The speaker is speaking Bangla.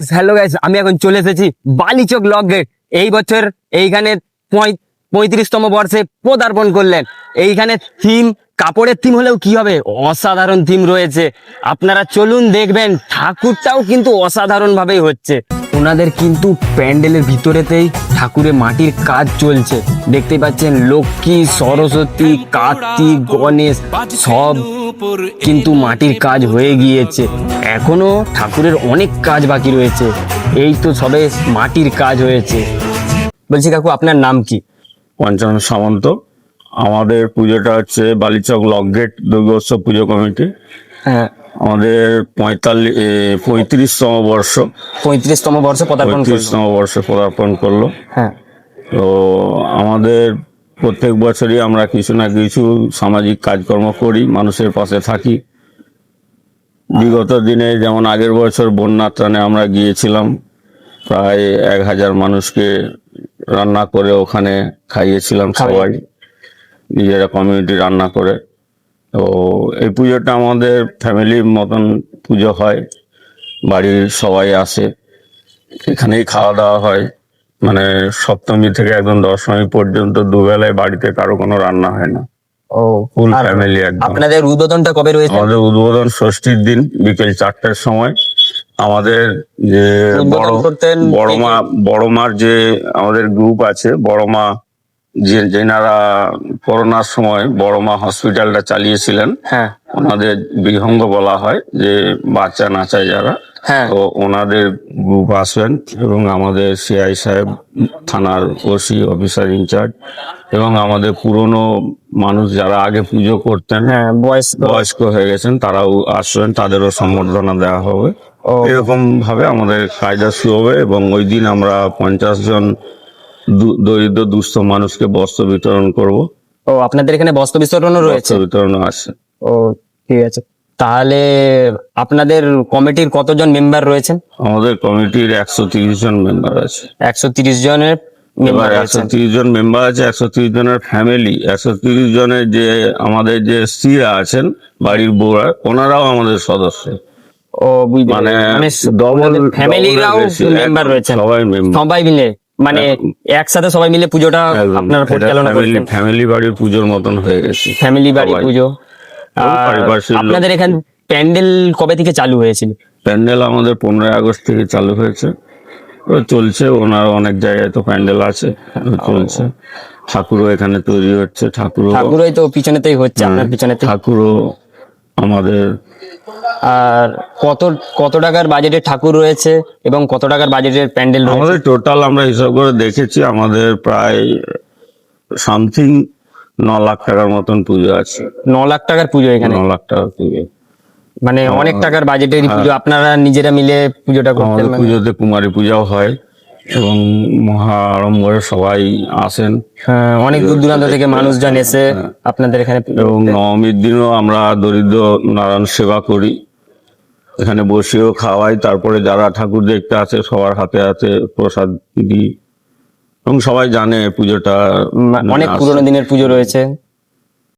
হ্যালো গাইস আমি এখন চলে এসেছি বালিচক লক গেট এই বছর এইখানে পঁয়ত্রিশতম বর্ষে পদার্পণ করলেন। এইখানে থিম কাপড়ের থিম হলেও কি হবে? অসাধারণ থিম রয়েছে। আপনারা চলুন দেখবেন, ঠাকুরটাও কিন্তু অসাধারণ ভাবেই হচ্ছে। ওনাদের কিন্তু প্যান্ডেলের ভিতরেতেই ঠাকুরের মাটির কাজ চলছে। দেখতেই পাচ্ছেন, লক্ষ্মী, সরস্বতী, কার্তিক, গণেশ, সব কিন্তু মাটির কাজ হয়ে গিয়েছে। এখনও ঠাকুরের অনেক কাজ বাকি রয়েছে। এই তো সবে মাটির কাজ হয়েছে। বলছি কাকু আপনার নাম কি? পঞ্চানন সামন্ত। আমাদের পুজোটা হচ্ছে বালিচক লক গেট দুর্গোৎসব পুজো কমিটি। হ্যাঁ। আমাদের পঁয়তাল্লিশ পঁয়ত্রিশতম বর্ষ। পঁয়ত্রিশতম বর্ষে পদার্পণ পঁয়ত্রিশতম বর্ষে পদার্পণ করল। হ্যাঁ। তো আমাদের প্রত্যেক বছরই আমরা কিছু না কিছু সামাজিক কাজকর্ম করি মানুষের পাশে থাকি। বিগত দিনে যেমন আগের বছর বন্যা ত্রাণে আমরা গিয়েছিলাম প্রায় এক হাজার মানুষকে রান্না করে ওখানে খাইয়েছিলাম সবাই নিজেরা কমিউনিটি রান্না করে। তো এই পুজোটা আমাদের ফ্যামিলির মতন পুজো হয় বাড়ির সবাই আসে এখানেই খাওয়া দাওয়া হয়। মানে সপ্তমী থেকে একদম দশমী পর্যন্ত দুবেলায় বাড়িতে কারও কোনো রান্না হয় না। ও ফুল ফ্যামিলি একদম। আপনাদের উদ্বোধনটা কবে রয়েছে? আমাদের উদ্বোধন ষষ্ঠীর দিন বিকেল চারটার সময়। আমাদের যে বড় বড় মা বড় মার যে আমাদের গ্রুপ আছে বড় মা যে যেনারা করোনার সময় বড় মা হসপিটালটা চালিয়েছিলেন হ্যাঁ। ওনাদের বিহঙ্গ বলা হয় যে বাচ্চা নাচায় যারা। হ্যাঁ। তো ওনাদের গ্রুপ আসবেন এবং আমাদের সিআই সাহেব থানার ওসি অফিসার ইনচার্জ এবং আমাদের পুরনো মানুষ যারা আগে পুজো করতেন হ্যাঁ বয়স বয়স্ক হয়ে গেছেন তারাও আসবেন তাদেরও সম্বর্ধনা দেওয়া হবে। এরকম ভাবে আমাদের কায়দা শুরু হবে এবং ওই দিন আমরা পঞ্চাশ জন দরিদ্র দুস্থ মানুষকে বস্ত্র বিতরণ করব। ও আপনাদের এখানে বস্ত্র বিতরণও রয়েছে? বস্ত্র বিতরণ আছে। ও ঠিক আছে। তাহলে আপনাদের কমিটির কতজন মেম্বার রয়েছেন? আমাদের কমিটির একশো তিরিশ জন মেম্বার আছে। একশো তিরিশ জনের এবার একশো তিরিশ জন মেম্বার আছে একশো তিরিশ জনের ফ্যামিলি একশো তিরিশ জনের যে আমাদের যে স্ত্রীরা আছেন বাড়ির বউরা ওনারাও আমাদের সদস্য। ও মানে। ডবল ফ্যামিলিরাও মেম্বার রয়েছেন। সবাই মেম্বার। সবাই মিলে। মানে একসাথে সবাই মিলে পুজোটা আপনারা পরিচালনা করছেন। ফ্যামিলি বাড়ির পুজোর মতন হয়ে গেছে। ফ্যামিলি বাড়ি। পুজো। আর আপনাদের এখানে প্যান্ডেল কবে থেকে চালু হয়েছিল? প্যান্ডেল আমাদের পনেরোই আগস্ট থেকে চালু হয়েছে। ও চলছে ওনার অনেক জায়গায় তো প্যান্ডেল আছে চলছে। ঠাকুরও এখানে তৈরি হচ্ছে ঠাকুরও ঠাকুরই তো পিছনেতেই হচ্ছে হ্যাঁ। আপনার পিছনেতে ঠাকুরও আমাদের আর কত কত টাকার বাজেটের ঠাকুর রয়েছে এবং কত টাকার বাজেটের প্যান্ডেল আমাদের টোটাল আমরা হিসাব করে দেখেছি আমাদের প্রায় সামথিং ন লাখ টাকার মতন পুজো আছে। ন লাখ টাকার পুজো এখানে? ন লাখ টাকার পুজো। মানে অনেক টাকার বাজেটের পুজো আপনারা নিজেরা মিলে পুজোটা করতেন মানে। পুজোতে কুমারী পূজাও হয়। এবং মহা আড়ম্বরে সবাই আসেন। হ্যাঁ, অনেক দূর দূরান্ত থেকে মানুষজন এসে আপনাদের এখানে এবং নবমীর দিনও আমরা দরিদ্র নারায়ণ সেবা করি। এখানে বসেও খাওয়াই তারপরে যারা ঠাকুর দেখতে আসে সবার হাতে হাতে প্রসাদ দিই। এবং সবাই জানে পুজোটা অনেক পুরোনো দিনের পুজো রয়েছে।